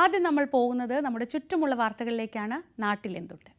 ആദ്യം നമ്മൾ പോകുന്നത് നമ്മുടെ ചുറ്റുമുള്ള വാർത്തകളിലേക്കാണ് നാട്ടിലെന്തുണ്ട്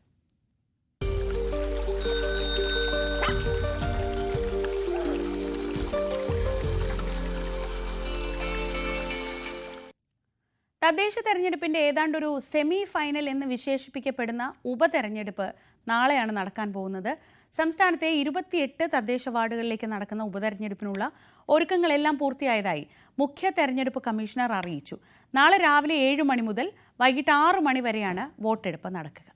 തദ്ദേശ തെരഞ്ഞെടുപ്പിന്റെ ഏതാണ്ടൊരു സെമി ഫൈനൽ എന്ന് വിശേഷിപ്പിക്കപ്പെടുന്ന ഉപതെരഞ്ഞെടുപ്പ് നാളെയാണ് നടക്കാൻ പോകുന്നത്. സംസ്ഥാനത്തെ ഇരുപത്തിയെട്ട് തദ്ദേശ വാർഡുകളിലേക്ക് നടക്കുന്ന ഉപതെരഞ്ഞെടുപ്പിനുള്ള ഒരുക്കങ്ങളെല്ലാം പൂർത്തിയായതായി മുഖ്യ തെരഞ്ഞെടുപ്പ് കമ്മീഷണർ അറിയിച്ചു. നാളെ രാവിലെ ഏഴ് മണി മുതൽ വൈകിട്ട് ആറ് മണി വരെയാണ് വോട്ടെടുപ്പ് നടക്കുക.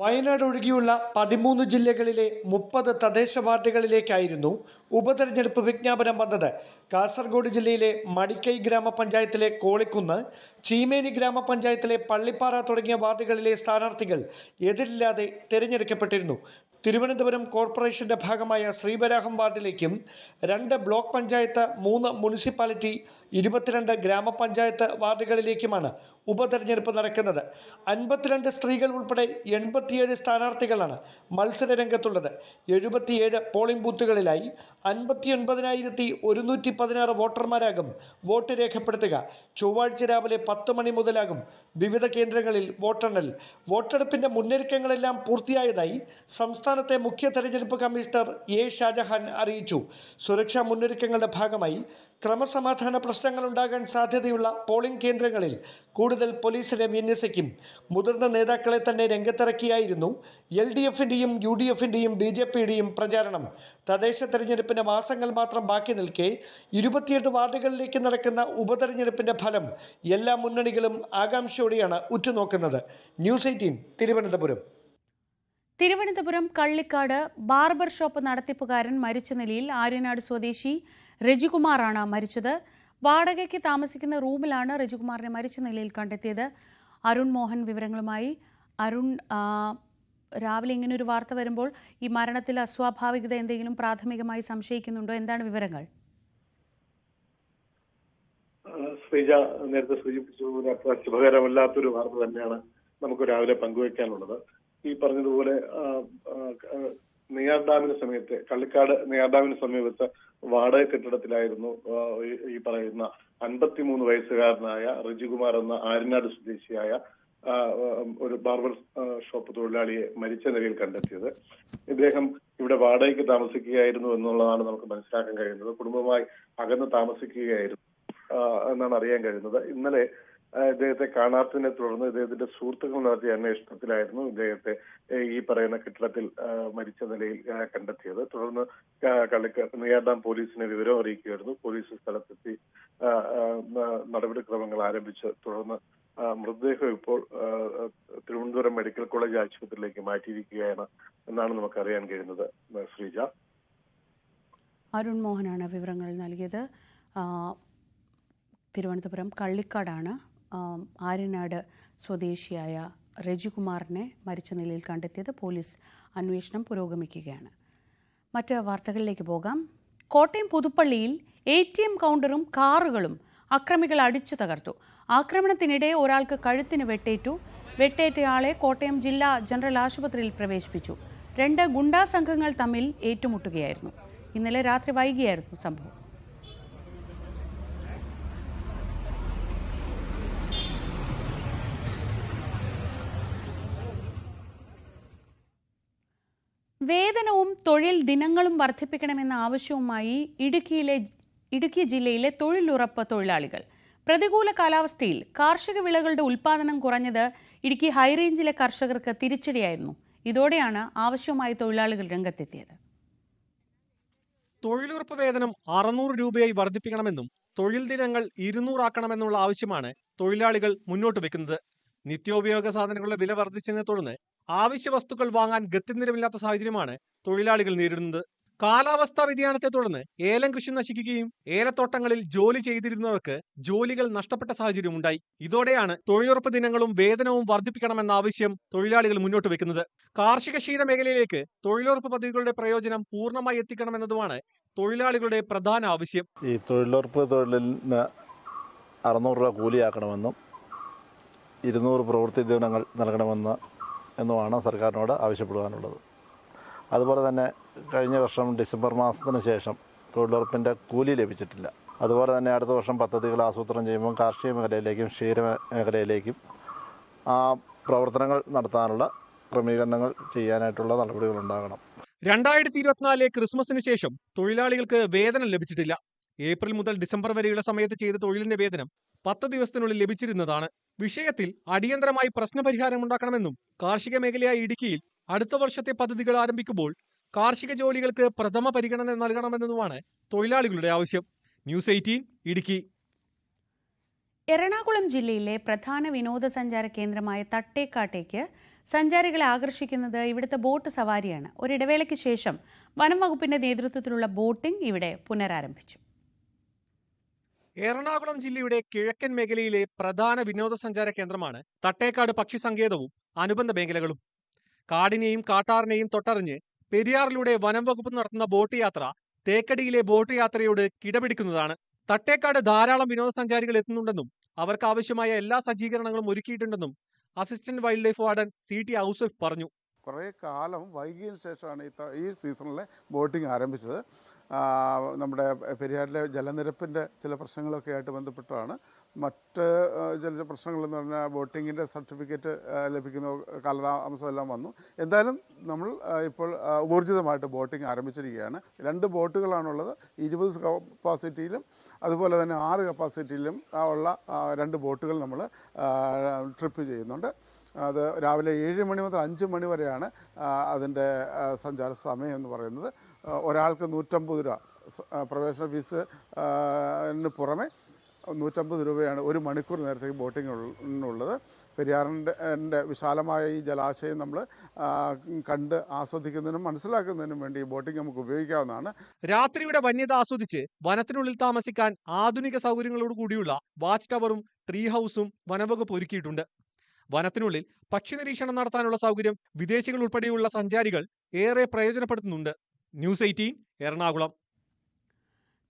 വയനാട് ഒഴികെയുള്ള പതിമൂന്ന് ജില്ലകളിലെ മുപ്പത് തദ്ദേശ വാർഡുകളിലേക്കായിരുന്നു ഉപതെരഞ്ഞെടുപ്പ് വിജ്ഞാപനം വന്നത്. കാസർഗോഡ് ജില്ലയിലെ മടിക്കൈ ഗ്രാമപഞ്ചായത്തിലെ കോളിക്കുന്ന് ചീമേനി ഗ്രാമപഞ്ചായത്തിലെ പള്ളിപ്പാറ തുടങ്ങിയ വാർഡുകളിലെ സ്ഥാനാർത്ഥികൾ എതിരില്ലാതെ തിരഞ്ഞെടുക്കപ്പെട്ടിരുന്നു. തിരുവനന്തപുരം കോർപ്പറേഷന്റെ ഭാഗമായ ശ്രീവരാഹം വാർഡിലേക്കും രണ്ട് ബ്ലോക്ക് പഞ്ചായത്ത് മൂന്ന് മുനിസിപ്പാലിറ്റി ഇരുപത്തിരണ്ട് ഗ്രാമപഞ്ചായത്ത് വാർഡുകളിലേക്കുമാണ് ഉപതെരഞ്ഞെടുപ്പ് നടക്കുന്നത്. അൻപത്തിരണ്ട് സ്ത്രീകൾ ഉൾപ്പെടെ എൺപത്തിയേഴ് സ്ഥാനാർത്ഥികളാണ് മത്സര രംഗത്തുള്ളത് എഴുപത്തിയേഴ് പോളിംഗ് ബൂത്തുകളിലായി അൻപത്തി ഒൻപതിനായിരത്തി ഒരുന്നൂറ്റി പതിനാറ് വോട്ടർമാരാകും വോട്ട് രേഖപ്പെടുത്തുക. ചൊവ്വാഴ്ച രാവിലെ പത്ത് മണി മുതലാകും വിവിധ കേന്ദ്രങ്ങളിൽ വോട്ടെണ്ണൽ. വോട്ടെടുപ്പിന്റെ മുന്നൊരുക്കങ്ങളെല്ലാം പൂർത്തിയായതായി സംസ്ഥാനത്തെ മുഖ്യ തെരഞ്ഞെടുപ്പ് കമ്മീഷണർ എ ഷാജഹാൻ അറിയിച്ചു. സുരക്ഷാ മുന്നൊരുക്കങ്ങളുടെ ഭാഗമായി ക്രമസമാധാന പ്രശ്നങ്ങൾ ഉണ്ടാകാൻ സാധ്യതയുള്ള പോളിംഗ് കേന്ദ്രങ്ങളിൽ കൂടുതൽ പോലീസിനെ വിന്യസിക്കും മുതിർന്ന നേതാക്കളെ തന്നെ രംഗത്തിറക്കിയായിരുന്നു എൽ ഡി എഫിന്റെയും യു ഡി എഫിന്റെയും ബി ജെ പിയുടെയും പ്രചാരണം. തദ്ദേശ തെരഞ്ഞെടുപ്പിന് മാസങ്ങൾ മാത്രം ബാക്കി നിൽക്കെ ഇരുപത്തിയെട്ട് വാർഡുകളിലേക്ക് നടക്കുന്ന ഉപതെരഞ്ഞെടുപ്പിന്റെ ഫലം എല്ലാ മുന്നണികളും ആകാംക്ഷയോടെയാണ് ഉറ്റുനോക്കുന്നത്. News eighteen Thiruvananthapuram. Thiruvananthapuram Kallikkad barber shop നടത്തിപ്പുകാരൻ മരിച്ച നിലയിൽ ആര്യനാട് സ്വദേശി രജികുമാറാണ് മരിച്ചത്. വാടകയ്ക്ക് താമസിക്കുന്ന റൂമിലാണ് രജികുമാറിനെ മരിച്ച നിലയിൽ കണ്ടെത്തിയത്. അരുൺ മോഹൻ വിവരങ്ങളുമായി. അരുൺ രാവിലെ ഇങ്ങനെ ഒരു വാർത്ത വരുമ്പോൾ ഈ മരണത്തിൽ അസ്വാഭാവികത എന്തെങ്കിലും പ്രാഥമികമായി സംശയിക്കുന്നുണ്ടോ? എന്താണ് വിവരങ്ങൾ? ശ്രീജ നേരത്തെ സൂചിപ്പിച്ചതുപോലെ അത്ര ശുഭകരമല്ലാത്തൊരു വാർത്ത തന്നെയാണ് നമുക്ക് രാവിലെ പങ്കുവയ്ക്കാനുള്ളത് ഈ പറഞ്ഞതുപോലെ നെയ്യാർ ഡാമിന് സമയത്ത് കള്ളിക്കാട് നെയ്യാർ ഡാമിന് സമീപത്ത് വാടക കെട്ടിടത്തിലായിരുന്നു ഈ- പറയുന്ന അൻപത്തിമൂന്ന് വയസ്സുകാരനായ റിജികുമാർ എന്ന ആര്യനാട് സ്വദേശിയായ ഒരു ബാർബർ ഷോപ്പ് തൊഴിലാളിയെ മരിച്ച നിലയിൽ കണ്ടെത്തിയത്. ഇദ്ദേഹം ഇവിടെ വാടകയ്ക്ക് താമസിക്കുകയായിരുന്നു എന്നുള്ളതാണ് നമുക്ക് മനസ്സിലാക്കാൻ കഴിയുന്നത്. കുടുംബമായി അകന്ന് താമസിക്കുകയായിരുന്നു എന്നാണ് അറിയാൻ കഴിയുന്നത്. ഇന്നലെ ഇദ്ദേഹത്തെ കാണാത്തതിനെ തുടർന്ന് ഇദ്ദേഹത്തിന്റെ സുഹൃത്തുക്കൾ നടത്തിയ അന്വേഷണത്തിലായിരുന്നു ഇദ്ദേഹത്തെ ഈ പറയുന്ന കെട്ടിടത്തിൽ മരിച്ച നിലയിൽ കണ്ടെത്തിയത്. തുടർന്ന് ക- കള്ളിക്ക നെയ്യാർഡാം പോലീസിനെ വിവരം അറിയിക്കുകയായിരുന്നു. പോലീസ് സ്ഥലത്തെത്തി നടപടിക്രമങ്ങൾ ആരംഭിച്ച് തുടർന്ന് മൃതദേഹം ഇപ്പോൾ തിരുവനന്തപുരം മെഡിക്കൽ കോളേജ് ആശുപത്രിയിലേക്ക് മാറ്റിയിരിക്കുകയാണ് എന്നാണ് നമുക്ക് അറിയാൻ കഴിയുന്നത് ശ്രീജ. അരുൺ മോഹനാണ് വിവരങ്ങൾ നൽകിയത്. തിരുവനന്തപുരം കള്ളിക്കാടാണ് ആര്യനാട് സ്വദേശിയായ രജികുമാറിനെ മരിച്ച നിലയിൽ കണ്ടെത്തിയത് പോലീസ് അന്വേഷണം പുരോഗമിക്കുകയാണ്. മറ്റ് വാർത്തകളിലേക്ക് പോകാം. കോട്ടയം പുതുപ്പള്ളിയിൽ എ ടി എം കൗണ്ടറും കാറുകളും അക്രമികൾ അടിച്ചു തകർത്തു. ആക്രമണത്തിനിടെ ഒരാൾക്ക് കഴുത്തിന് വെട്ടേറ്റു. വെട്ടേറ്റയാളെ കോട്ടയം ജില്ലാ ജനറൽ ആശുപത്രിയിൽ പ്രവേശിപ്പിച്ചു. രണ്ട് ഗുണ്ടാ സംഘങ്ങൾ തമ്മിൽ ഏറ്റുമുട്ടുകയായിരുന്നു. ഇന്നലെ രാത്രി വൈകിയായിരുന്നു സംഭവം. വേതനവും തൊഴിൽ ദിനങ്ങളും വർദ്ധിപ്പിക്കണമെന്ന ആവശ്യവുമായി ഇടുക്കിയിലെ ഇടുക്കി ജില്ലയിലെ തൊഴിലുറപ്പ് തൊഴിലാളികൾ. പ്രതികൂല കാലാവസ്ഥയിൽ കാർഷിക വിളകളുടെ ഉൽപാദനം കുറഞ്ഞത് ഇടുക്കി ഹൈറേഞ്ചിലെ കർഷകർക്ക് തിരിച്ചടിയായിരുന്നു. ഇതോടെയാണ് ആവശ്യവുമായി തൊഴിലാളികൾ രംഗത്തെത്തിയത്. തൊഴിലുറപ്പ് വേതനം അറുന്നൂറ് രൂപയായി വർദ്ധിപ്പിക്കണമെന്നും തൊഴിൽ ദിനങ്ങൾ ഇരുന്നൂറാക്കണമെന്നുള്ള ആവശ്യമാണ് തൊഴിലാളികൾ മുന്നോട്ട് വെക്കുന്നത് നിത്യോപയോഗ സാധനങ്ങളുടെ വില വർദ്ധിച്ചതിനെ തുടർന്ന് ആവശ്യ വസ്തുക്കൾ വാങ്ങാൻ ഗത്യന്തരമില്ലാത്ത സാഹചര്യമാണ് തൊഴിലാളികൾ നേരിടുന്നത്. കാലാവസ്ഥാ വ്യതിയാനത്തെ തുടർന്ന് ഏലം കൃഷി നശിക്കുകയും ഏലത്തോട്ടങ്ങളിൽ ജോലി ചെയ്തിരുന്നവർക്ക് ജോലികൾ നഷ്ടപ്പെട്ട സാഹചര്യം ഉണ്ടായി. ഇതോടെയാണ് തൊഴിലുറപ്പ് ദിനങ്ങളും വേതനവും വർദ്ധിപ്പിക്കണമെന്ന ആവശ്യം തൊഴിലാളികൾ മുന്നോട്ട് വെക്കുന്നത്. കാർഷിക ക്ഷീര മേഖലയിലേക്ക് തൊഴിലുറപ്പ് പദ്ധതികളുടെ പ്രയോജനം പൂർണമായി എത്തിക്കണമെന്നതുമാണ് തൊഴിലാളികളുടെ പ്രധാന ആവശ്യം. ഈ തൊഴിലുറപ്പ് തൊഴിലിന് അറുന്നൂറ് രൂപ കൂലിയാക്കണമെന്നും ഇരുന്നൂറ് പ്രവൃത്തി ദിനങ്ങൾ നൽകണമെന്ന് എന്നുമാണ് സർക്കാരിനോട് ആവശ്യപ്പെടുവാനുള്ളത്. അതുപോലെ തന്നെ കഴിഞ്ഞ വർഷം ഡിസംബർ മാസത്തിന് ശേഷം തൊഴിലുറപ്പിന്റെ കൂലി ലഭിച്ചിട്ടില്ല. അതുപോലെ തന്നെ അടുത്ത വർഷം പദ്ധതികൾ ആസൂത്രണം ചെയ്യുമ്പോൾ കാർഷിക മേഖലയിലേക്കും ക്ഷീര മേഖലയിലേക്കും ആ പ്രവർത്തനങ്ങൾ നടത്താനുള്ള ക്രമീകരണങ്ങൾ ചെയ്യാനായിട്ടുള്ള നടപടികൾ ഉണ്ടാകണം രണ്ടായിരത്തി ഇരുപത്തിനാലിലെ ക്രിസ്മസിന് ശേഷം തൊഴിലാളികൾക്ക് വേതനം ലഭിച്ചിട്ടില്ല. ഏപ്രിൽ മുതൽ ഡിസംബർ വരെയുള്ള സമയത്ത് ചെയ്ത തൊഴിലിന്റെ വേതനം പത്ത് ദിവസത്തിനുള്ളിൽ ലഭിച്ചിരുന്നതാണ്. വിഷയത്തിൽ അടിയന്തരമായി പ്രശ്നപരിഹാരം ഉണ്ടാക്കണമെന്നും കാർഷിക മേഖലയായ ഇടുക്കിയിൽ അടുത്ത വർഷത്തെ പദ്ധതികൾ ആരംഭിക്കുമ്പോൾ കാർഷിക ജോലികൾക്ക് പ്രഥമ പരിഗണന നൽകണമെന്നതുമാണ് തൊഴിലാളികളുടെ ആവശ്യം. News eighteen Idukki. എറണാകുളം ജില്ലയിലെ പ്രധാന വിനോദസഞ്ചാര കേന്ദ്രമായ തട്ടേക്കാട്ടേക്ക് സഞ്ചാരികളെ ആകർഷിക്കുന്നത് ഇവിടുത്തെ ബോട്ട് സവാരിയാണ്. ഒരിടവേളയ്ക്ക് ശേഷം വനം വകുപ്പിന്റെ നേതൃത്വത്തിലുള്ള ബോട്ടിംഗ് ഇവിടെ പുനരാരംഭിച്ചു. എറണാകുളം ജില്ലയുടെ കിഴക്കൻ മേഖലയിലെ പ്രധാന വിനോദസഞ്ചാര കേന്ദ്രമാണ് തട്ടേക്കാട് പക്ഷി സങ്കേതവും അനുബന്ധ മേഖലകളും. കാടിനെയും കാട്ടാറിനെയും തൊട്ടറിഞ്ഞ് പെരിയാറിലൂടെ വനം വകുപ്പ് നടത്തുന്ന ബോട്ട് യാത്ര തേക്കടിയിലെ ബോട്ട് യാത്രയോട് കിടപിടിക്കുന്നതാണ്. തട്ടേക്കാട് ധാരാളം വിനോദസഞ്ചാരികൾ എത്തുന്നുണ്ടെന്നും അവർക്ക് ആവശ്യമായ എല്ലാ സജ്ജീകരണങ്ങളും ഒരുക്കിയിട്ടുണ്ടെന്നും assistant wildlife warden C T Ausaf പറഞ്ഞു. കുറേ കാലം വൈകിയതിന് ശേഷമാണ് ഈ സീസണിലെ ബോട്ടിംഗ് ആരംഭിച്ചത്. നമ്മുടെ പെരിയാറിലെ ജലനിരപ്പിന്റെ ചില പ്രശ്നങ്ങളൊക്കെ ആയിട്ട് ബന്ധപ്പെട്ടാണ്. മറ്റ് ചില പ്രശ്നങ്ങളെന്ന് പറഞ്ഞാൽ ബോട്ടിങ്ങിന്റെ സർട്ടിഫിക്കറ്റ് ലഭിക്കുന്ന കാലതാമസം എല്ലാം വന്നു. എന്തായാലും നമ്മൾ ഇപ്പോൾ ഊർജിതമായിട്ട് ബോട്ടിംഗ് ആരംഭിച്ചിരിക്കുകയാണ്. രണ്ട് ബോട്ടുകളാണുള്ളത്. ഇരുപത് കപ്പാസിറ്റിയിലും അതുപോലെ തന്നെ ആറ് കപ്പാസിറ്റിയിലും ഉള്ള രണ്ട് ബോട്ടുകൾ നമ്മൾ ട്രിപ്പ് ചെയ്യുന്നുണ്ട്. അത് രാവിലെ ഏഴ് മണി മുതൽ അഞ്ച് മണി വരെയാണ് അതിന്റെ സഞ്ചാര സമയം എന്ന് പറയുന്നത്. ഒരാൾക്ക് നൂറ്റമ്പത് രൂപ പ്രവേശന ഫീസ് പുറമെ നൂറ്റമ്പത് രൂപയാണ് ഒരു മണിക്കൂർ നേരത്തേക്ക് ബോട്ടിംഗ് ഉള്ളത്. പെരിയാറിന്റെ വിശാലമായ ഈ ജലാശയം നമ്മൾ കണ്ട് ആസ്വദിക്കുന്നതിനും മനസ്സിലാക്കുന്നതിനും വേണ്ടി ഈ ബോട്ടിംഗ് നമുക്ക് ഉപയോഗിക്കാവുന്നതാണ്. രാത്രിയുടെ വന്യത ആസ്വദിച്ച് വനത്തിനുള്ളിൽ താമസിക്കാൻ ആധുനിക സൗകര്യങ്ങളോട് കൂടിയുള്ള വാച്ച് ടവറും ട്രീ ഹൗസും വനവകുപ്പ് ഒരുക്കിയിട്ടുണ്ട്. വനത്തിനുള്ളിൽ പക്ഷി നിരീക്ഷണം നടത്താനുള്ള സൗകര്യം വിദേശികൾ ഉൾപ്പെടെയുള്ള സഞ്ചാരികൾ ഏറെ പ്രയോജനപ്പെടുത്തുന്നുണ്ട്. News eighteen Ernakulam.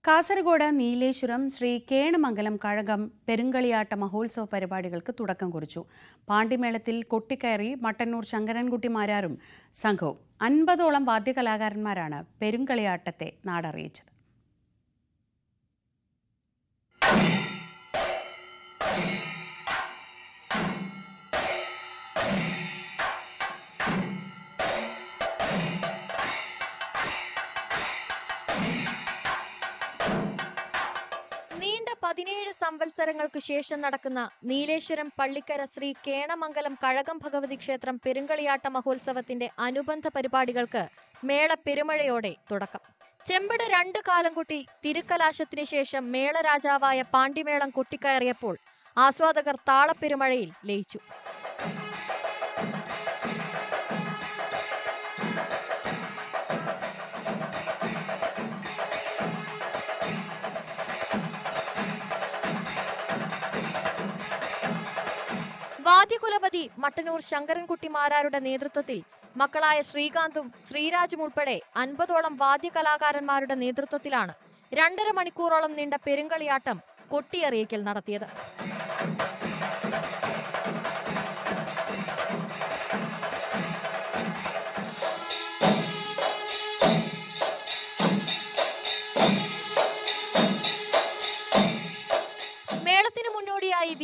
Kasaragod Nileshwaram Shri Kenamangalam Kazhagam പെരുങ്കളിയാട്ട മഹോത്സവ പരിപാടികൾക്ക് തുടക്കം കുറിച്ചു. പാണ്ടിമേളത്തിൽ കൊട്ടിക്കയറി മട്ടന്നൂർ ശങ്കരൻകുട്ടിമാരാരും സംഘവും അൻപതോളം വാദ്യകലാകാരന്മാരാണ് പെരുങ്കളിയാട്ടത്തെ നാടറിയിച്ചത്. പതിനേഴ് സംവത്സരങ്ങൾക്ക് ശേഷം നടക്കുന്ന നീലേശ്വരം പള്ളിക്കര ശ്രീ കേണമംഗലം കഴകം ഭഗവതി ക്ഷേത്രം പെരുങ്കളിയാട്ട മഹോത്സവത്തിന്റെ അനുബന്ധ പരിപാടികൾക്ക് മേള പെരുമഴയോടെ തുടക്കം. ചെമ്പട് രണ്ട് കാലം കുട്ടി തിരുക്കലാശത്തിന് ശേഷം മേളരാജാവായ പാണ്ടിമേളം കൊട്ടിക്കയറിയപ്പോൾ ആസ്വാദകർ താളപ്പെരുമഴയിൽ ലയിച്ചു. വാദ്യകുലപതി മട്ടന്നൂർ ശങ്കരൻകുട്ടി മാരാരുടെ നേതൃത്വത്തിൽ മക്കളായ ശ്രീകാന്തും ശ്രീരാജും ഉൾപ്പെടെ അൻപതോളം വാദ്യകലാകാരന്മാരുടെ നേതൃത്വത്തിലാണ് രണ്ടര മണിക്കൂറോളം നീണ്ട പെരുങ്കളിയാട്ടം കൊട്ടിയറിയിക്കൽ നടത്തിയത്.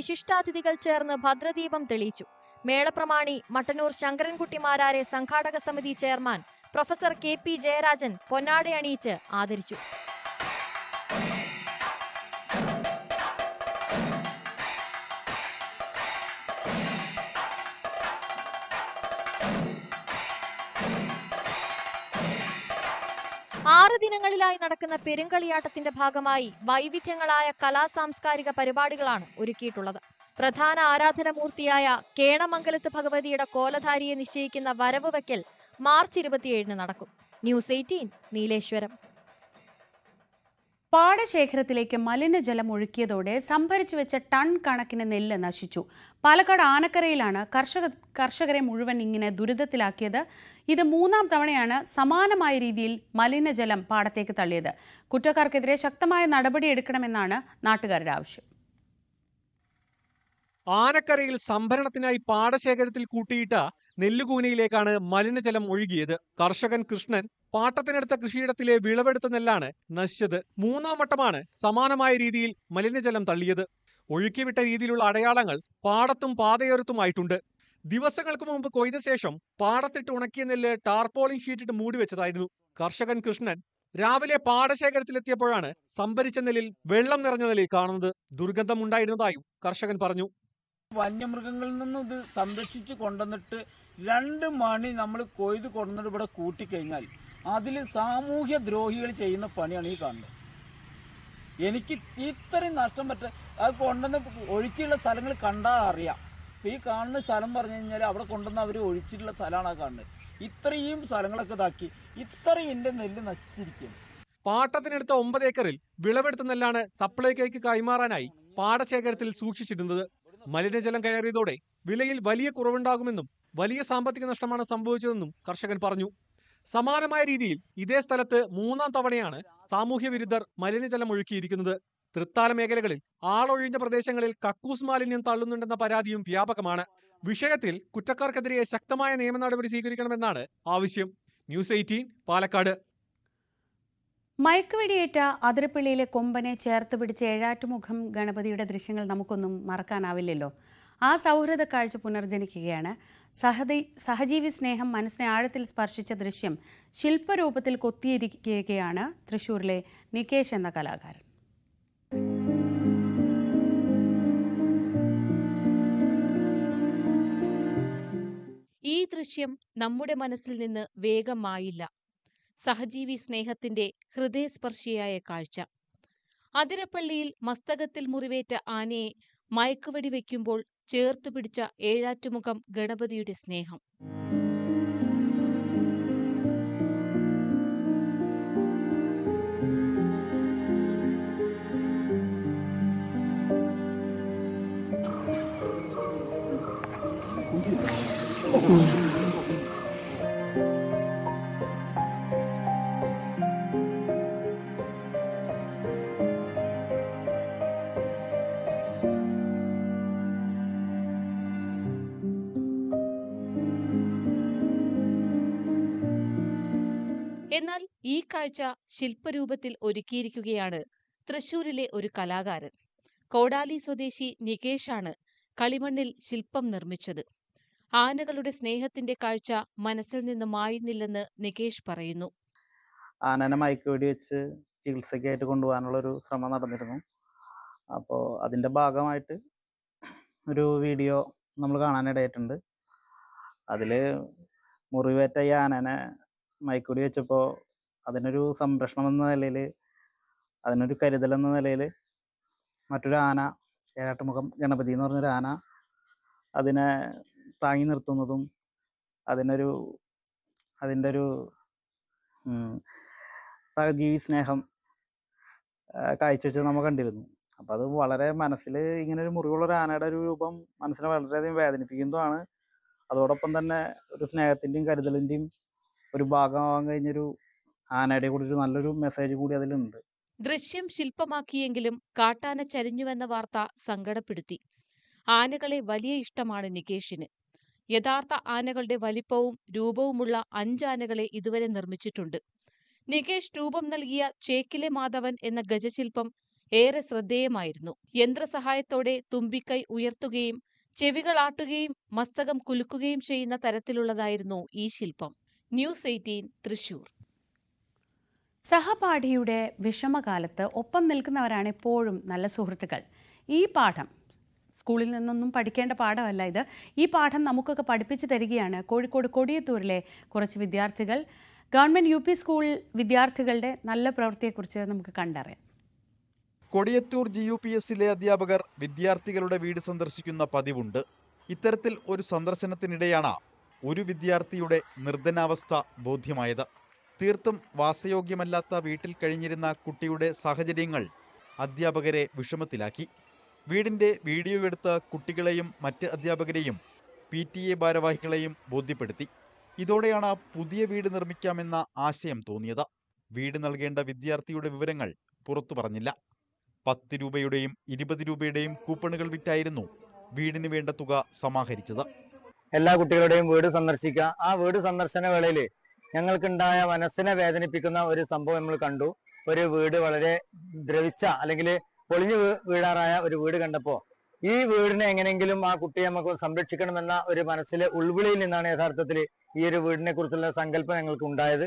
വിശിഷ്ടാതിഥികൾ ചേർന്ന് ഭദ്രദീപം തെളിയിച്ചു. മേളപ്രമാണി മട്ടന്നൂർ ശങ്കരൻകുട്ടി മാരാരെ സംഘാടക സമിതി chairman professor K P Jayarajan പൊന്നാട അണിയിച്ച് ആദരിച്ചു. ആറ് ദിനങ്ങളിലായി നടക്കുന്ന പെരുങ്കളിയാട്ടത്തിന്റെ ഭാഗമായി വൈവിധ്യങ്ങളായ കലാ സാംസ്കാരിക പരിപാടികളാണ് ഒരുക്കിയിട്ടുള്ളത്. പ്രധാന ആരാധനമൂർത്തിയായ കേണമംഗലത്ത് ഭഗവതിയുടെ കോലധാരിയെ നിശ്ചയിക്കുന്ന വരവ് വയ്ക്കൽ മാർച്ച് ഇരുപത്തിയേഴിന് നടക്കും. News eighteen Nileshwaram. പാടശേഖരത്തിലേക്ക് മലിനജലം ഒഴുക്കിയതോടെ സംഭരിച്ചു വെച്ച ടൺ കണക്കിന് നെല്ല് നശിച്ചു. പാലക്കാട് ആനക്കരയിലാണ് കർഷക കർഷകരെ മുഴുവൻ ഇങ്ങനെ ദുരിതത്തിലാക്കിയത്. ഇത് മൂന്നാം തവണയാണ് സമാനമായ രീതിയിൽ മലിനജലം പാടത്തേക്ക് തള്ളിയത്. കുറ്റക്കാർക്കെതിരെ ശക്തമായ നടപടിയെടുക്കണമെന്നാണ് നാട്ടുകാരുടെ ആവശ്യം. ആനക്കരയിൽ സംഭരണത്തിനായി പാടശേഖരത്തിൽ കൂട്ടിയിട്ട നെല്ലുകൂനയിലേക്കാണ് മലിനജലം ഒഴുകിയത്. കർഷകൻ കൃഷ്ണൻ പാട്ടത്തിനെടുത്ത കൃഷിയിടത്തിലെ വിളവെടുത്ത നെല്ലാണ് നശിച്ചത്. മൂന്നാം വട്ടമാണ് സമാനമായ രീതിയിൽ മലിനജലം തള്ളിയത്. ഒഴുക്കിവിട്ട രീതിയിലുള്ള അടയാളങ്ങൾ പാടത്തും പാതയോരത്തുമായിട്ടുണ്ട്. ദിവസങ്ങൾക്ക് മുമ്പ് കൊയ്ത ശേഷം പാടത്തിട്ട് ഉണക്കിയ നെല്ല് ടാർപോളിംഗ് ഷീറ്റിട്ട് മൂടി വെച്ചതായിരുന്നു. കർഷകൻ കൃഷ്ണൻ രാവിലെ പാടശേഖരത്തിലെത്തിയപ്പോഴാണ് സംഭരിച്ച നെല്ലിൽ വെള്ളം നിറഞ്ഞ നിലയിൽ കാണുന്നത്. ദുർഗന്ധം ഉണ്ടായിരുന്നതായും കർഷകൻ പറഞ്ഞു. വന്യമൃഗങ്ങളിൽ നിന്നും ഇത് സംരക്ഷിച്ച് കൊണ്ടുവന്നിട്ട് രണ്ട് മണി നമ്മൾ കൊയ്ത് കൊണ്ടുവന്നിട്ട് ഇവിടെ കൂട്ടിക്കഴിഞ്ഞാൽ അതിൽ സാമൂഹ്യ ദ്രോഹികൾ ചെയ്യുന്ന പണിയാണ് ഈ കാണുന്നത്. എനിക്ക് ഇത്രയും നഷ്ടം പറ്റ അത് കൊണ്ടുവന്ന് ഒഴിച്ചുള്ള സ്ഥലങ്ങൾ കണ്ടാൽ അറിയാം. ഇപ്പം ഈ കാണുന്ന സ്ഥലം പറഞ്ഞു കഴിഞ്ഞാൽ അവിടെ കൊണ്ടുവന്ന് അവർ ഒഴിച്ചിട്ടുള്ള സ്ഥലമാണ് ആ കാണുന്നത്. ഇത്രയും സ്ഥലങ്ങളൊക്കെ ഇതാക്കി ഇത്രയും എന്റെ നെല്ല് നശിച്ചിരിക്കും പാട്ടത്തിനെടുത്ത ഒമ്പത് ഏക്കറിൽ വിളവെടുത്ത നെല്ലാണ് സപ്ലൈകോയ്ക്ക് കൈമാറാനായി പാടശേഖരത്തിൽ സൂക്ഷിച്ചിരുന്നത് മലിനജലം കയറിയതോടെ വിലയിൽ വലിയ കുറവുണ്ടാകുമെന്നും വലിയ സാമ്പത്തിക നഷ്ടമാണ് സംഭവിച്ചതെന്നും കർഷകൻ പറഞ്ഞു. സമാനമായ രീതിയിൽ ഇതേ സ്ഥലത്ത് മൂന്നാം തവണയാണ് സാമൂഹ്യ വിരുദ്ധർ മലിനജലം ഒഴുക്കിയിരിക്കുന്നത്. തൃത്താല മേഖലകളിൽ ആളൊഴിഞ്ഞ പ്രദേശങ്ങളിൽ കക്കൂസ് മാലിന്യം തള്ളുന്നുണ്ടെന്ന പരാതിയും വ്യാപകമാണ്. വിഷയത്തിൽ കുറ്റക്കാർക്കെതിരെ ശക്തമായ നിയമ നടപടി സ്വീകരിക്കണമെന്നാണ് ആവശ്യം. News eighteen Palakkad. മയക്കുവെടിയേറ്റ അതിരപ്പള്ളിയിലെ കൊമ്പനെ ചേർത്ത് പിടിച്ച ഏഴാറ്റുമുഖം ഗണപതിയുടെ ദൃശ്യങ്ങൾ നമുക്കൊന്നും മറക്കാനാവില്ലല്ലോ. ആ സൗഹൃദ കാഴ്ച പുനർജനിക്കുകയാണ്. സഹതി സഹജീവി സ്നേഹം മനസ്സിനെ ആഴത്തിൽ സ്പർശിച്ച ദൃശ്യം ശില്പരൂപത്തിൽ കൊത്തിയിരിക്കുകയാണ് തൃശൂരിലെ നികേഷ് എന്ന കലാകാരൻ. ഈ ദൃശ്യം നമ്മുടെ മനസ്സിൽ നിന്ന് വേഗം മായില്ല സഹജീവി സ്നേഹത്തിന്റെ ഹൃദയസ്പർശിയായ കാഴ്ച. അതിരപ്പള്ളിയിൽ മസ്തകത്തിൽ മുറിവേറ്റ ആനയെ മയക്കുവെടി വയ്ക്കുമ്പോൾ ചേർത്തു പിടിച്ച ഏഴാറ്റുമുഖം ഗണപതിയുടെ സ്നേഹം. എന്നാൽ ഈ കാഴ്ച ശില്പരൂപത്തിൽ ഒരുക്കിയിരിക്കുകയാണ് തൃശൂരിലെ ഒരു കലാകാരൻ. കോടാലി സ്വദേശി നികേഷാണ് കളിമണ്ണിൽ ശില്പം നിർമ്മിച്ചത്. ആനകളുടെ സ്നേഹത്തിന്റെ കാഴ്ച മനസ്സിൽ നിന്ന് മായുന്നില്ലെന്ന് നികേഷ് പറയുന്നു. ആനനെ മയക്കുവെടി വെച്ച് ചികിത്സയ്ക്കായിട്ട് കൊണ്ടുപോകാനുള്ളൊരു ശ്രമം നടന്നിരുന്നു. അപ്പോൾ അതിന്റെ ഭാഗമായിട്ട് ഒരു വീഡിയോ നമ്മൾ കാണാനിടയായിട്ടുണ്ട്. അതിൽ മുറിവേറ്റ ഈ ആനനെ മയക്കുവെടി വെച്ചപ്പോൾ അതിനൊരു സംരക്ഷണം എന്ന നിലയിൽ അതിനൊരു കരുതൽ എന്ന നിലയിൽ മറ്റൊരു ആന ഏഴാട്ടുമുഖം ഗണപതി എന്ന് പറഞ്ഞൊരു ആന അതിനെ താങ്ങി നിർത്തുന്നതും അതിനൊരു അതിന്റെ ഒരു സഹജീവി സ്നേഹം കാഴ്ചവെച്ചത് നമ്മൾ കണ്ടിരുന്നു. അപ്പം അത് വളരെ മനസ്സിൽ ഇങ്ങനെ ഒരു മുറിവുള്ള ഒരു ആനയുടെ ഒരു രൂപം മനസ്സിനെ വളരെയധികം വേദനിപ്പിക്കുന്നതുമാണ്. അതോടൊപ്പം തന്നെ ഒരു സ്നേഹത്തിന്റെയും കരുതലിന്റെയും ഒരു ഭാഗമാവാൻ കഴിഞ്ഞൊരു ആനയുടെ കൂടി ഒരു നല്ലൊരു മെസ്സേജ് കൂടി അതിലുണ്ട്. ദൃശ്യം ശില്പമാക്കിയെങ്കിലും കാട്ടാന ചരിഞ്ഞുവെന്ന വാർത്ത സങ്കടപ്പെടുത്തി. ആനകളെ വലിയ ഇഷ്ടമാണ് നികേഷിന്. യഥാർത്ഥ ആനകളുടെ വലിപ്പവും രൂപവുമുള്ള അഞ്ചാനകളെ ഇതുവരെ നിർമ്മിച്ചിട്ടുണ്ട്. നികേഷ് രൂപം നൽകിയ ചേക്കിലെ മാധവൻ എന്ന ഗജശില്പം ഏറെ ശ്രദ്ധേയമായിരുന്നു. യന്ത്രസഹായത്തോടെ തുമ്പിക്കൈ ഉയർത്തുകയും ചെവികളാട്ടുകയും മസ്തകം കുലുക്കുകയും ചെയ്യുന്ന തരത്തിലുള്ളതായിരുന്നു ഈ ശില്പം. News eighteen Thrissur. സഹപാഠിയുടെ വിഷമകാലത്ത് ഒപ്പം നിൽക്കുന്നവരാണ് എപ്പോഴും നല്ല സുഹൃത്തുക്കൾ. ഈ പാഠം സ്കൂളിൽ നിന്നൊന്നും പഠിക്കേണ്ട പാഠമല്ല ഇത്. ഈ പാഠം നമുക്കൊക്കെ പഠിപ്പിച്ചു തരികയാണ് കോഴിക്കോട് കൊടിയത്തൂരിലെ കുറച്ച് വിദ്യാർത്ഥികൾ. ഗവൺമെന്റ് യു പി സ്കൂൾ വിദ്യാർത്ഥികളുടെ നല്ല പ്രവൃത്തിയെക്കുറിച്ച് നമുക്ക് കണ്ടറിയാം. കൊടിയത്തൂർ ജി യു പി എസിലെ അധ്യാപകർ വിദ്യാർത്ഥികളുടെ വീട് സന്ദർശിക്കുന്ന പതിവുണ്ട്. ഇത്തരത്തിൽ ഒരു സന്ദർശനത്തിനിടെയാണ് ഒരു വിദ്യാർത്ഥിയുടെ നിർദ്ധനാവസ്ഥ ബോധ്യമായത്. തീർത്തും വാസയോഗ്യമല്ലാത്ത വീട്ടിൽ കഴിഞ്ഞിരുന്ന കുട്ടിയുടെ സാഹചര്യങ്ങൾ അധ്യാപകരെ വിഷമത്തിലാക്കി. വീടിന്റെ വീഡിയോ എടുത്ത് കുട്ടികളെയും മറ്റ് അധ്യാപകരെയും പി ടി എ ഭാരവാഹികളെയും ബോധ്യപ്പെടുത്തി. ഇതോടെയാണ് പുതിയ വീട് നിർമ്മിക്കാമെന്ന ആശയം തോന്നിയത്. വീട് നൽകേണ്ട വിദ്യാർത്ഥിയുടെ വിവരങ്ങൾ പുറത്തു പറഞ്ഞില്ല. പത്ത് രൂപയുടെയും ഇരുപത് രൂപയുടെയും കൂപ്പണുകൾ വിറ്റായിരുന്നു വീടിന് വേണ്ട തുക സമാഹരിച്ചത്. എല്ലാ കുട്ടികളുടെയും വീട് സന്ദർശിക്കുക. ആ വീട് സന്ദർശന വേളയിൽ ഞങ്ങൾക്കുണ്ടായ മനസ്സിനെ വേദനിപ്പിക്കുന്ന ഒരു സംഭവം നമ്മൾ കണ്ടു. ഒരു വീട് വളരെ ദ്രവിച്ച അല്ലെങ്കിൽ പൊളിഞ്ഞു വീഴാറായ ഒരു വീട് കണ്ടപ്പോൾ ഈ വീടിനെ എങ്ങനെയെങ്കിലും ആ കുട്ടിയെ നമുക്ക് സംരക്ഷിക്കണമെന്ന ഒരു മനസ്സിലെ ഉൾവിളിയിൽ നിന്നാണ് യഥാർത്ഥത്തിൽ ഈ ഒരു വീടിനെ കുറിച്ചുള്ള സങ്കല്പം ഞങ്ങൾക്ക് ഉണ്ടായത്.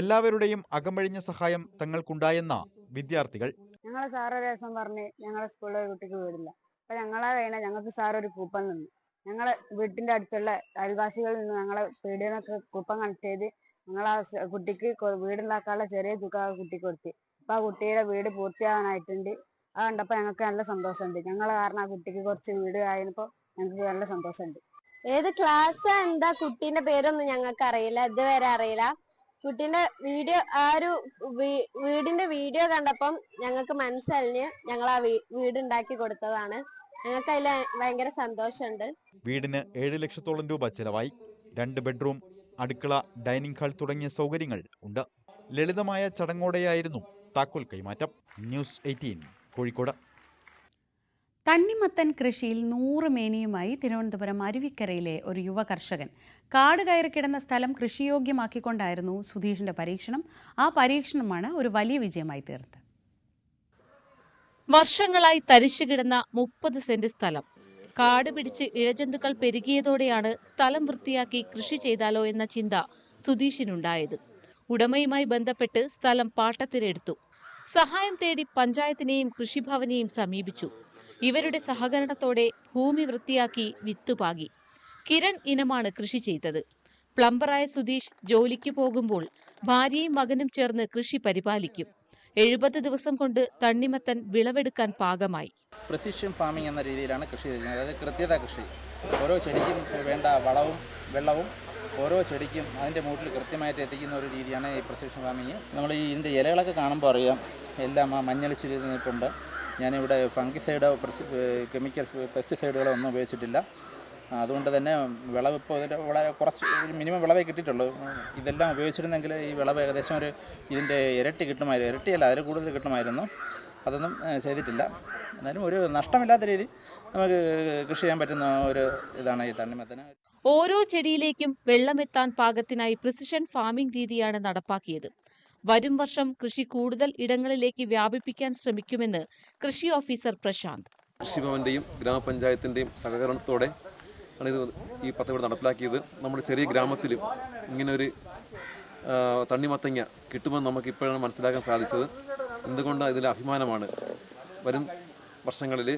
എല്ലാവരുടെയും അകമഴിഞ്ഞ സഹായം തങ്ങൾക്കുണ്ടായെന്ന വിദ്യാർത്ഥികൾ. ഞങ്ങളെ സാറ് ഒരു ദിവസം പറഞ്ഞ് ഞങ്ങളെ സ്കൂളിലെ ഒരു കുട്ടിക്ക് വീടില്ല. അപ്പൊ ഞങ്ങളെ കഴിഞ്ഞാൽ ഞങ്ങൾക്ക് സാർ ഒരു കൂപ്പൺ തന്നു. ഞങ്ങളെ വീട്ടിന്റെ അടുത്തുള്ള അയൽവാസികളിൽ നിന്ന് ഞങ്ങളെ പീടിയെന്നൊക്കെ കുപ്പം കണക്ട് ചെയ്ത് ഞങ്ങൾ ആ കുട്ടിക്ക് വീടുണ്ടാക്കാനുള്ള ചെറിയ തുക ആ കുട്ടിക്ക് കൊടുത്ത്. അപ്പൊ ആ കുട്ടിയുടെ വീട് പൂർത്തിയാകാനായിട്ടുണ്ട് അത് കണ്ടപ്പോ ഞങ്ങൾക്ക് നല്ല സന്തോഷമുണ്ട്. ഞങ്ങൾ കാരണം ആ കുട്ടിക്ക് കുറച്ച് വീട് ആയപ്പോ ഞങ്ങൾക്ക് നല്ല സന്തോഷമുണ്ട്. ഏത് ക്ലാസ് എന്താ കുട്ടീന്റെ പേരൊന്നും ഞങ്ങൾക്ക് അറിയില്ല. ഇതുവരെ അറിയില്ല. കുട്ടീന്റെ വീഡിയോ ആ ഒരു വീടിന്റെ വീഡിയോ കണ്ടപ്പം ഞങ്ങൾക്ക് മനസ്സലിഞ്ഞ് ഞങ്ങൾ ആ വീട് ഉണ്ടാക്കി കൊടുത്തതാണ്. ഞങ്ങൾക്ക് അതിൽ ഭയങ്കര സന്തോഷമുണ്ട്. വീടിന് ഏഴ് ലക്ഷത്തോളം രൂപ ചെലവായി. രണ്ട് ബെഡ്റൂം അടുക്കള ഡൈനിങ് ഹാൾ തുടങ്ങിയ സൗകര്യങ്ങൾ ഉണ്ട്. ലളിതമായ ചടങ്ങോടെയായിരുന്നു താക്കോൽ കൈമാറ്റം. News eighteen Kozhikode. തണ്ണിമത്തൻ കൃഷിയിൽ നൂറ് മേനിയുമായി തിരുവനന്തപുരം അരുവിക്കരയിലെ ഒരു യുവ കർഷകൻ. കാട് കയറി കിടന്ന സ്ഥലം കൃഷിയോഗ്യമാക്കിക്കൊണ്ടായിരുന്നു സുധീഷിന്റെ പരീക്ഷണം. ആ പരീക്ഷണമാണ് ഒരു വലിയ വിജയമായി തീർന്നത് വർഷങ്ങളായി തരിശു കിടന്ന മുപ്പത് സെന്റ് സ്ഥലം. കാട് പിടിച്ച് ഇഴജന്തുക്കൾ പെരുകിയതോടെയാണ് സ്ഥലം വൃത്തിയാക്കി കൃഷി ചെയ്താലോ എന്ന ചിന്ത സുധീഷിനുണ്ടായത്. ഉടമയുമായി ബന്ധപ്പെട്ട് സ്ഥലം പാട്ടത്തിനെടുത്തു. സഹായം തേടി പഞ്ചായത്തിനെയും കൃഷിഭവനെയും സമീപിച്ചു. ഇവരുടെ സഹകരണത്തോടെ ഭൂമി വൃത്തിയാക്കി വിത്തുപാകി. കിരൺ ഇനമാണ് കൃഷി ചെയ്തത്. പ്ലംബറായ സുധീഷ് ജോലിക്ക് പോകുമ്പോൾ ഭാര്യയും മകനും ചേർന്ന് കൃഷി പരിപാലിക്കും. എഴുപത് ദിവസം കൊണ്ട് തണ്ണിമത്തൻ വിളവെടുക്കാൻ പാകമായി. പ്രസിഷ്യൻ ഫാമിംഗ് എന്ന രീതിയിലാണ് കൃഷി ചെയ്യുന്നത് അതായത് കൃത്യത കൃഷി. ഓരോ ചെടിക്കും വേണ്ട വളവും വെള്ളവും ഓരോ ചെടിക്കും അതിന്റെ മൂട്ടിൽ കൃത്യമായിട്ട് എത്തിക്കുന്ന ഒരു രീതിയാണ് ഈ പ്രസിഷ്യൻ ഫാമിങ് നമ്മൾ ഈ ഇതിന്റെ ഇലകളൊക്കെ കാണുമ്പോൾ അറിയാം. എല്ലാം ആ മഞ്ഞളിച്ച് നിൽപ്പുണ്ട് ഞാനിവിടെ ഫംഗിസൈഡോ കെമിക്കൽ പെസ്റ്റിസൈഡുകളോ ഒന്നും ഉപയോഗിച്ചിട്ടില്ല. അതുകൊണ്ട് തന്നെ വിളവ് ഇപ്പോൾ ഇതിന്റെ വളരെ കുറച്ച് ഒരു മിനിമം വിളവേ കിട്ടിയിട്ടുള്ളൂ. ഇതെല്ലാം ഉപയോഗിച്ചിരുന്നെങ്കിൽ ഈ വിളവ് ഏകദേശം ഒരു ഇതിന്റെ ഇരട്ടി കിട്ടുമായിരുന്നു. ഇരട്ടിയല്ല അതിൽ കൂടുതൽ കിട്ടുമായിരുന്നു. അതൊന്നും ചെയ്തിട്ടില്ല. എന്നാലും ഒരു നഷ്ടമില്ലാത്ത രീതി നമുക്ക് കൃഷി ചെയ്യാൻ പറ്റുന്ന ഒരു ഇതാണ് ഈ തണ്ണിമത്തന്. ഓരോ ചെടിയിലേക്കും വെള്ളമെത്താൻ പാകത്തിനായി പ്രിസിഷൻ ഫാമിംഗ് രീതിയാണ് നടപ്പാക്കിയത്. വരും വർഷം കൃഷി കൂടുതൽ ഇടങ്ങളിലേക്ക് വ്യാപിപ്പിക്കാൻ ശ്രമിക്കുമെന്ന് കൃഷി ഓഫീസർ പ്രശാന്ത്. കൃഷിഭവന്റെയും ഗ്രാമപഞ്ചായത്തിന്റെയും സഹകരണത്തോടെ ആണ് ഇത് ഈ പദ്ധതി നടപ്പിലാക്കിയത്. നമ്മുടെ ചെറിയ ഗ്രാമത്തിൽ ഇങ്ങനെ ഒരു തണ്ണിമത്തങ്ങ കിട്ടുമെന്ന് നമുക്ക് ഇപ്പോഴാണ് മനസ്സിലാക്കാൻ സാധിച്ചത്. എന്തുകൊണ്ടാണ് ഇതിൽ അഭിമാനമാണ്? വരും വർഷങ്ങളിൽ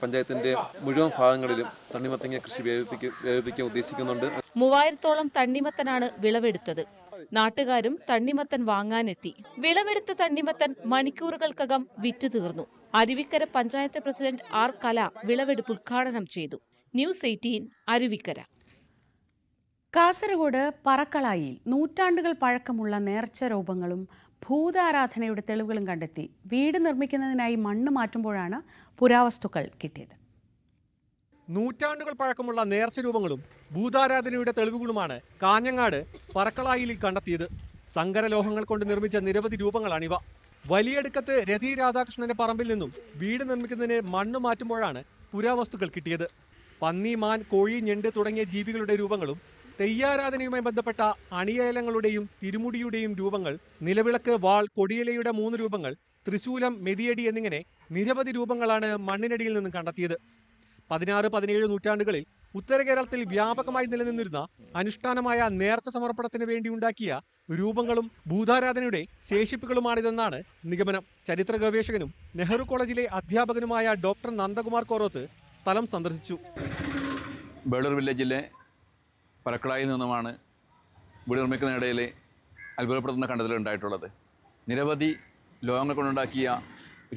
പഞ്ചായത്തിന്റെ മുഴുവൻ ഭാഗങ്ങളിലും തണ്ണിമത്തങ്ങ കൃഷി വ്യാപിപ്പിക്ക വ്യാപിപ്പിക്കാൻ ഉദ്ദേശിക്കുന്നുണ്ട്. മൂവായിരത്തോളം തണ്ണിമത്തനാണ് വിളവെടുത്തത്. നാട്ടുകാരും തണ്ണിമത്തൻ വാങ്ങാനെത്തി. വിളവെടുത്ത തണ്ണിമത്തൻ മണിക്കൂറുകൾക്കകം വിറ്റു തീർന്നു. അരുവിക്കര പഞ്ചായത്ത് പ്രസിഡന്റ് ആർ കല വിളവെടുപ്പ് ഉദ്ഘാടനം ചെയ്തു. News eighteen Aruvikkara. കാസർഗോഡ് പറക്കളായിൽ നൂറ്റാണ്ടുകൾ പഴക്കമുള്ള നേർച്ച രൂപങ്ങളും ഭൂതാരാധനയുടെ തെളിവുകളും കണ്ടെത്തി വീട് നിർമ്മിക്കുന്നതിനായി മണ്ണ് മാറ്റുമ്പോഴാണ് പുരാവസ്തുക്കൾ കിട്ടിയത്. നൂറ്റാണ്ടുകൾ പഴക്കമുള്ള നേർച്ച രൂപങ്ങളും ഭൂതാരാധനയുടെ തെളിവുകളുമാണ് കാഞ്ഞങ്ങാട് പറക്കളായിലിൽ കണ്ടെത്തിയത്. സങ്കരലോഹങ്ങൾ കൊണ്ട് നിർമ്മിച്ച നിരവധി രൂപങ്ങളാണിവ. വലിയടുക്കത്ത് രതി രാധാകൃഷ്ണന്റെ പറമ്പിൽ നിന്നും വീട് നിർമ്മിക്കുന്നതിന് മണ്ണ് മാറ്റുമ്പോഴാണ് പുരാവസ്തുക്കൾ കിട്ടിയത്. പന്നി മാൻ കോഴി ഞെണ്ട് തുടങ്ങിയ ജീവികളുടെ രൂപങ്ങളും തെയ്യാരാധനയുമായി ബന്ധപ്പെട്ട അണിയലങ്ങളുടെയും തിരുമുടിയുടെയും രൂപങ്ങൾ നിലവിളക്ക് വാൾ കൊടിയിലയുടെ മൂന്ന് രൂപങ്ങൾ ത്രിശൂലം മെതിയടി എന്നിങ്ങനെ നിരവധി രൂപങ്ങളാണ് മണ്ണിനടിയിൽ നിന്നും കണ്ടെത്തിയത്. പതിനാറ് പതിനേഴ് നൂറ്റാണ്ടുകളിൽ ഉത്തര കേരളത്തിൽ വ്യാപകമായി നിലനിന്നിരുന്ന അനുഷ്ഠാനമായ നേർച്ച സമർപ്പണത്തിന് വേണ്ടി ഉണ്ടാക്കിയ രൂപങ്ങളും ഭൂതാരാധനയുടെ ശേഷിപ്പുകളുമാണിതെന്നാണ് നിഗമനം. ചരിത്ര ഗവേഷകനും നെഹ്റു കോളേജിലെ അധ്യാപകനുമായ ഡോക്ടർ നന്ദകുമാർ കോറോത്ത് സ്ഥലം സന്ദർശിച്ചു. ബേളൂർ വില്ലേജിലെ പരക്കളായിൽ നിന്നുമാണ് വീട് നിർമ്മിക്കുന്നതിനിടയിൽ അത്ഭുതപ്പെടുത്തുന്ന കണ്ടെത്തൽ ഉണ്ടായിട്ടുള്ളത്. നിരവധി ലോകങ്ങൾ കൊണ്ടുണ്ടാക്കിയ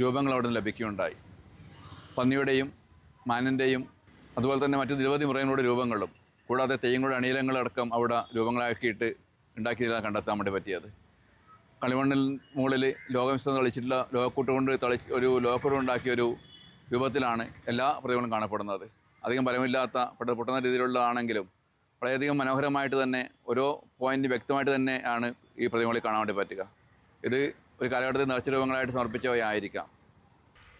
രൂപങ്ങൾ അവിടെ നിന്ന് ലഭിക്കുകയുണ്ടായി. പന്നിയുടെയും മാനിന്റെയും അതുപോലെ തന്നെ മറ്റു നിരവധി മൃഗങ്ങളുടെ രൂപങ്ങളും കൂടാതെ തെയ്യങ്ങളുടെ അണിയലങ്ങളടക്കം അവിടെ രൂപങ്ങളാക്കിയിട്ട് ഉണ്ടാക്കിയതാണ് കണ്ടെത്താൻ വേണ്ടി പറ്റിയത്. കളിമണ്ണിൽ മുകളിൽ ലോകവിശ്വം തളിച്ചിട്ടുള്ള ലോകക്കൂട്ട് കൊണ്ട് തളി ഒരു ലോകക്കൂട്ട് ഉണ്ടാക്കിയ ഒരു രൂപത്തിലാണ് എല്ലാ പ്രതിമകളും കാണപ്പെടുന്നത്. അധികം ബലമില്ലാത്ത പെട്ട പൊട്ടുന്ന രീതിയിലുള്ളതാണെങ്കിലും വളരെയധികം മനോഹരമായിട്ട് തന്നെ ഓരോ പോയിന്റ് വ്യക്തമായിട്ട് തന്നെ ആണ് ഈ പ്രതിമകളിൽ കാണാൻ വേണ്ടി പറ്റുക. ഇത് ഒരു കാലഘട്ടത്തിൽ നിറച്ച രൂപങ്ങളായിട്ട് സമർപ്പിച്ചവയായിരിക്കാം.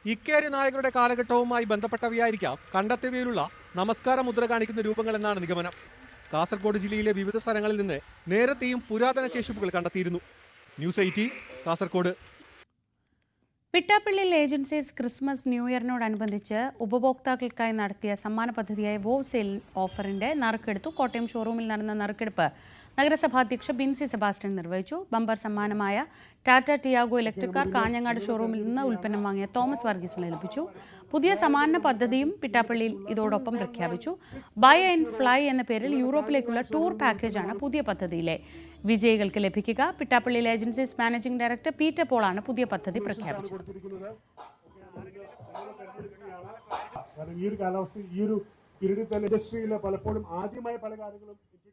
ഇക്കേരി നായകരുടെ കാലഘട്ടവുമായി ബന്ധപ്പെട്ടവയായിരിക്കാം കണ്ടെത്തിയവയിലുള്ള നമസ്കാര മുദ്ര കാണിക്കുന്ന രൂപങ്ങൾ എന്നാണ് നിഗമനം. കാസർഗോഡ് ജില്ലയിലെ വിവിധ സ്ഥലങ്ങളിൽ നിന്ന് നേരത്തെയും പുരാതന ശേഷിപ്പുകൾ കണ്ടെത്തിയിരുന്നു. News eighty Kasaragod. പിട്ടാപ്പള്ളിയിൽ agencies Christmas new ഇയറിനോടനുബന്ധിച്ച് ഉപഭോക്താക്കൾക്കായി നടത്തിയ സമ്മാന പദ്ധതിയായ വോവ് സെയിൽ ഓഫറിന്റെ നറുക്കെടുത്തു. കോട്ടയം ഷോറൂമിൽ നടന്ന നറുക്കെടുപ്പ് നഗരസഭാ അധ്യക്ഷ ബിൻസി സെബാസ്റ്റ്യൻ നിർവഹിച്ചു. Bumper സമ്മാനമായ Tata Tiago electric car Kanhangad ഷോറൂമിൽ നിന്ന് ഉൽപ്പന്നം വാങ്ങിയ തോമസ് വർഗീസിന് ലഭിച്ചു. പുതിയ സമാന പദ്ധതിയും പിട്ടാപ്പള്ളിയിൽ ഇതോടൊപ്പം പ്രഖ്യാപിച്ചു. ബൈ ആൻഡ് ഫ്ലൈ എന്ന പേരിൽ യൂറോപ്പിലേക്കുള്ള ടൂർ പാക്കേജാണ് പുതിയ പദ്ധതിയിലെ വിജയികൾക്ക് ലഭിക്കുക. പിട്ടാപ്പള്ളിയിലെ ഏജൻസീസ് മാനേജിംഗ് ഡയറക്ടർ പീറ്റർ പോളാണ് പുതിയ പദ്ധതി പ്രഖ്യാപിച്ചത്. കാരണം ഈ ഒരു കാലാവസ്ഥ ഈ ഒരു പീരീഡിൽ തന്നെ ഇൻഡസ്ട്രിയിലെ പലപ്പോഴും ആദ്യമായ പല കാര്യങ്ങളും